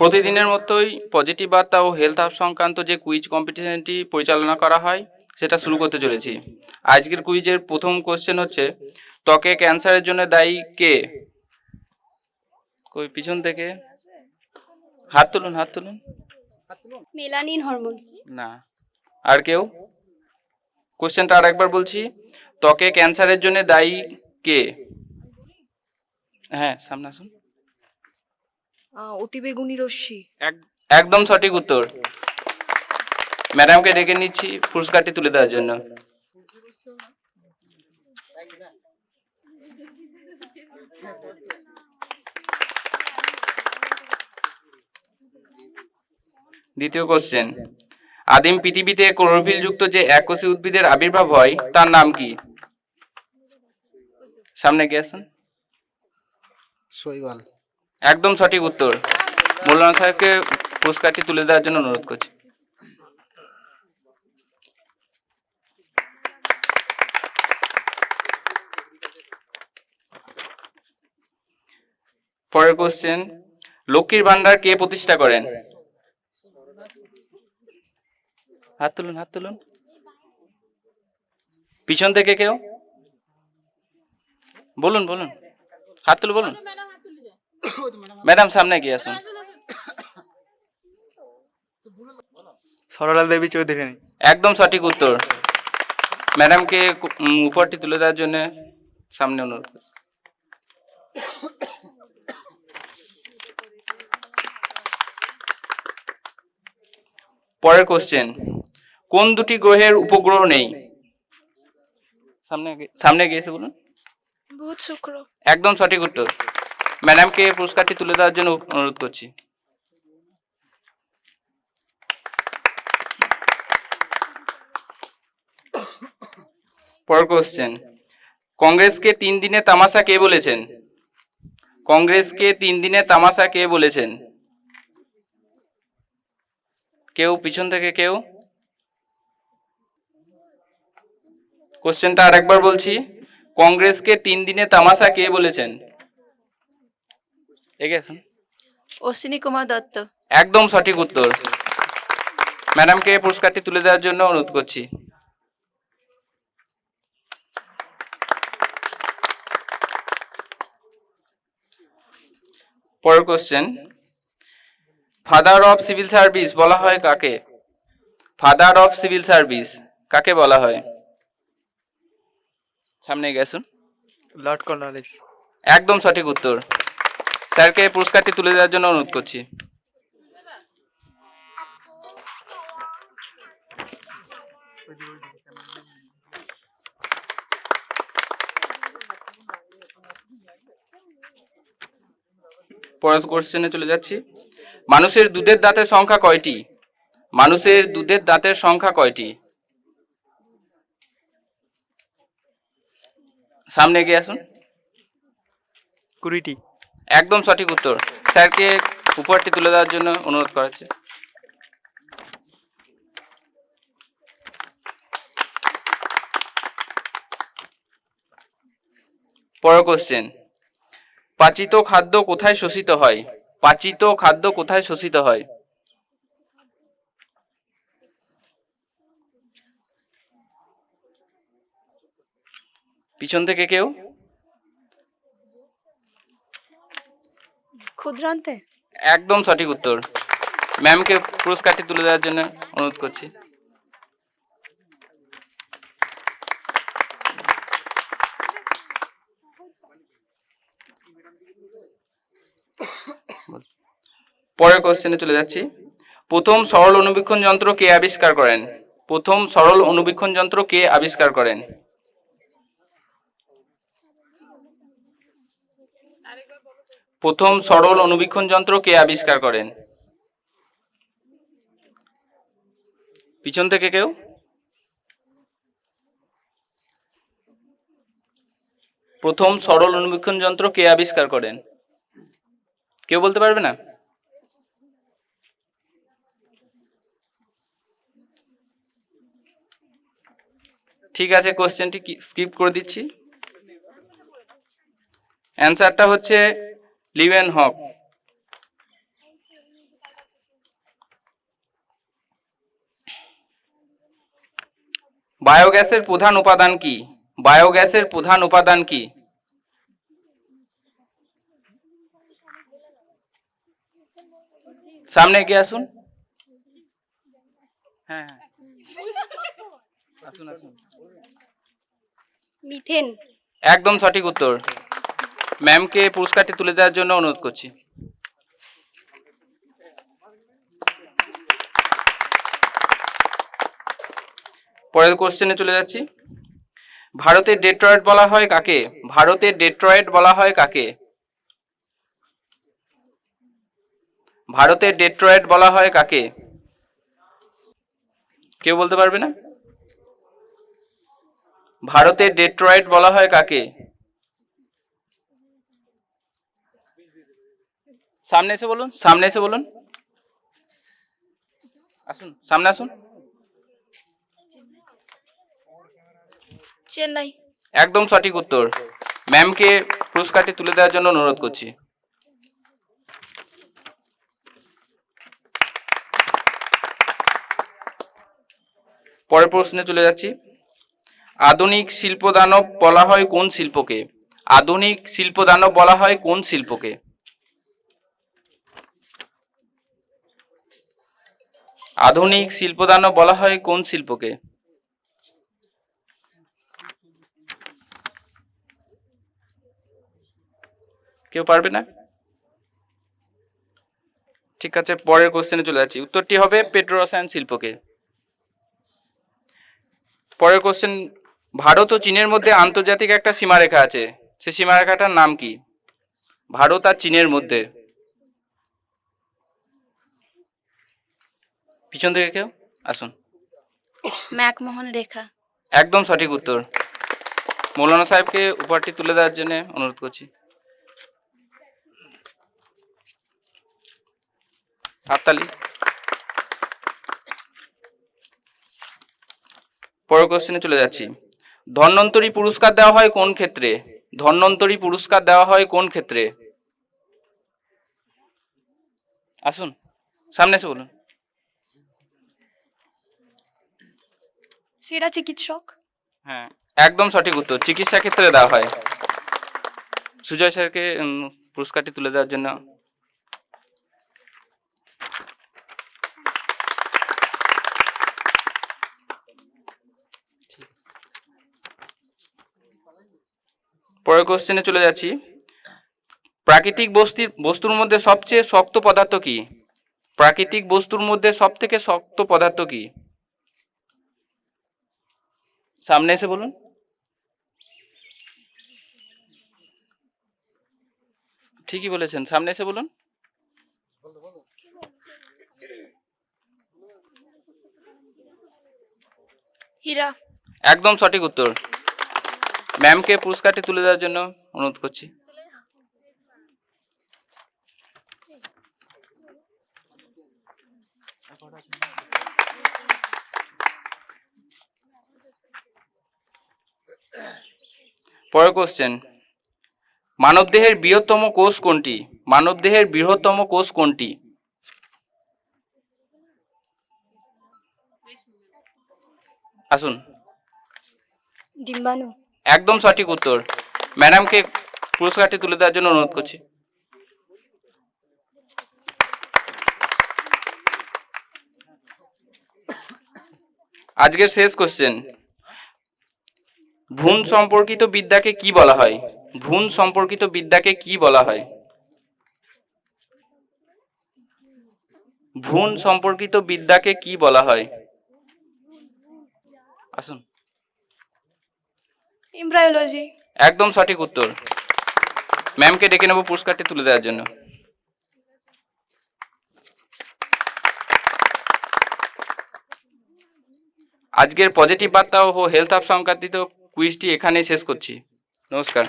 প্রতিদিনের মতোই পজিটিভ বার্তা ও হেলথ আপ সংক্রান্ত যে কুইজ কম্পিটিশনটি পরিচালনা করা হয় সেটা শুরু করতে চলেছি। আজকের কুইজের প্রথম কোশ্চেন হচ্ছে ত্বকে ক্যান্সারের জন্য দায়ী কে? কই পিছন থেকে? হাত তুলুন হাত তুলুন। Melanin hormone. না। আর কেউ? কোশ্চেনটা আর একবার বলছি ত্বকে ক্যান্সারের জন্য দায়ী কে? হ্যাঁ সামনে আসুন। অতিবেগুনি রশ্মি। একদম সঠিক উত্তর। ম্যাডামকে ডেকে নিচ্ছি পুরস্কারটি তুলে দেওয়ার জন্য। দ্বিতীয় কোশ্চেন আদিম পৃথিবীতে ক্লোরোফিল যুক্ত যে এককোষী উদ্ভিদের আবির্ভাব হয় তার নাম কি? সামনে গিয়ে আসুন। শৈবাল একদম সঠিক উত্তর। মৌলানা সাহেবকে পুরস্কারটি তুলে দেওয়ার জন্য অনুরোধ করছি। পরের কোশ্চেন লক্ষ্মীর ভান্ডার কে প্রতিষ্ঠা করেন? হাত তুলুন হাত তুলুন। পিছন থেকে কেউ? বলুন বলুন। হাত তুলে বলুন। ম্যাডাম সামনে গিয়ে আসুন। সরলা দেবী চৌধুরী একদম সঠিক উত্তর। ম্যাডামকে কু- উপহারটি তুলে দেওয়ার জন্য সামনে অনুরোধ পরের কোশ্চেন কোন দুটি গ্রহের উপগ্রহ নেই? সামনে সামনে গিয়েছে বলুন। বুধ শুক্র। একদম সঠিক উত্তর। ম্যাডামকে পুরস্কারটি তুলে দেওয়ার জন্য অনুরোধ করছি। পরের কোশ্চেন কংগ্রেসকে তিন দিনে তামাশা কে বলেছেন? কংগ্রেসকে তিন দিনে তামাশা কে বলেছেন? কেউ? পিছন থেকে কেউ? কোশ্চেনটা আর একবার বলছি। কংগ্রেসকে তিন দিনে তামাশা কে বলেছেন? এগিয়ে আসুন অশ্বিনী কুমার দত্ত। একদম সঠিক উত্তর। ম্যাডামকে পুরস্কারটি তুলে দেওয়ার জন্য অনুরোধ করছি। পরের question father of civil service বলা হয় কাকে? ফাদার অফ সিভিল সার্ভিস কাকে বলা হয়? সামনে গেছুন। লর্ড কর্নওয়ালিস একদম সঠিক উত্তর। স্যারকে পুরস্কারটি তুলে দেওয়ার জন্য অনুরোধ করছি। পরের কোশ্চেনে চলে যাচ্ছি। মানুষের দুধের দাঁতের সংখ্যা কয়টি? মানুষের দুধের দাঁতের সংখ্যা কয়টি? সামনে এগিয়ে আসুন। কুড়িটি। একদম সঠিক উত্তর। স্যারকে উপহারটি তুলে দেওয়ার জন্য অনুরোধ করা হচ্ছে পরের কোশ্চেন পাচিত খাদ্য কোথায় শোষিত হয়? পাচিত খাদ্য কোথায় শোষিত হয়? পিছন থেকে কেউ? ক্ষুদ্রান্তে? একদম সঠিক উত্তর। ম্যামকে পুরস্কারটি তুলে দেওয়ার জন্য অনুরোধ করছি। পরের কোশ্চেনে চলে যাচ্ছি। প্রথম সরল অনুবীক্ষণ যন্ত্র কে আবিষ্কার করেন? প্রথম সরল অনুবীক্ষণ যন্ত্র কে আবিষ্কার করেন? প্রথম সরল অনুবীক্ষণ যন্ত্র কে আবিষ্কার করেন? পিছন থেকে কেউ? প্রথম সরল অনুবীক্ষণ যন্ত্র কে আবিষ্কার করেন? কেউ বলতে পারবে না? ঠিক আছে কোশ্চেনটি স্কিপ করে দিচ্ছি। অ্যান্সারটা হচ্ছে লিভেন হক। বায়োগ্যাসের প্রধান উপাদান কি? বায়োগ্যাসের প্রধান উপাদান কি? সামনে কি আসুন। হ্যাঁ, হ্যাঁ। একদম সঠিক উত্তর। ম্যামকে পুরস্কারটি তুলে দেওয়ার জন্য অনুরোধ করছি। পরের কোশ্চেনে চলে যাচ্ছি। ভারতের ডেট্রয়েট বলা হয় কাকে? ভারতের ডেট্রয়েট বলা হয় কাকে? ভারতের ডেট্রয়েট বলা হয় কাকে? কেউ বলতে পারবে না? ভারতের ডেট্রয়েট বলা হয় কাকে? সামনে এসে বলুন সামনে এসে বলুন। আসুন সামনে আসুন। চেন্নাই। একদম সঠিক উত্তর। ম্যামকে পুরস্কারটি তুলে দেওয়ার জন্য অনুরোধ করছি। পরের প্রশ্নে চলে যাচ্ছি। আধুনিক শিল্পদানব বলা হয় কোন শিল্পকে? আধুনিক শিল্পদানব বলা হয় কোন শিল্পকে? আধুনিক শিল্পদানব বলা হয় কোন শিল্পকে? কেউ পারবে না? ঠিক আছে, পরের কোশ্চেনে চলে যাচ্ছি। উত্তরটি হবে পেট্রো রসায়ন শিল্পকে। পরের কোশ্চেন ভারত ও চীনের মধ্যে আন্তর্জাতিক একটা সীমারেখা আছে। সে সীমারেখাটার নাম কি? ভারত আর চীনের মধ্যে। পিছন থেকে কেউ? আসুন। ম্যাকমোহন রেখা। একদম সঠিক উত্তর। মৌলানা সাহেবকে উপহারটি তুলে দেওয়ার জন্য অনুরোধ করছি। হাততালি। পরের কোশ্চেনে চলে যাচ্ছি। ধন্বন্তরী পুরস্কার দেওয়া হয় কোন ক্ষেত্রে? ধন্বন্তরী পুরস্কার দেওয়া হয় কোন ক্ষেত্রে? আসুন সামনে এসে বলুন। সেরা চিকিৎসক? হ্যাঁ একদম সঠিক উত্তর। চিকিৎসা ক্ষেত্রে দেওয়া হয়। সুজয় স্যারকে পুরস্কারটি তুলে দেওয়ার জন্য। পরের কোশ্চেনে চলে যাচ্ছি। প্রাকৃতিক বস্তির, বস্তুর মধ্যে সবচেয়ে শক্ত পদার্থ কি? প্রাকৃতিক বস্তুর মধ্যে সব থেকে শক্ত পদার্থ কি? সামনে এসে বলুন। ঠিকই বলেছেন সামনে এসে বলুন। হীরা। একদম সঠিক উত্তর। ম্যামকে পুরস্কারটি তুলে দেওয়ার জন্য অনুরোধ করছি। পরের কোশ্চেন মানবদেহের বৃহত্তম কোষ কোনটি? মানবদেহের বৃহত্তম কোষ কোনটি? আসুন। ডিম্বাণু। একদম সঠিক উত্তর। ম্যাডামকে পুরস্কারটি তুলে দেওয়ার জন্য অনুরোধ করছি। আজকের শেষ কোশ্চেন ভ্রূণ সম্পর্কিত বিদ্যাকে কি বলা হয়? ভ্রূণ সম্পর্কিত বিদ্যাকে কি বলা হয়? ভ্রূণ সম্পর্কিত বিদ্যাকে কি বলা হয়? আসুন। এমব্রায়োলজি একদম সঠিক উত্তর। ম্যামকে ডেকে নেব পুরস্কারটি তুলে দেওয়ার জন্য। আজকের পজিটিভ বার্তা ও হেলথ আপ সংক্রান্তিত কুইজটি এখানেই শেষ করছি। নমস্কার।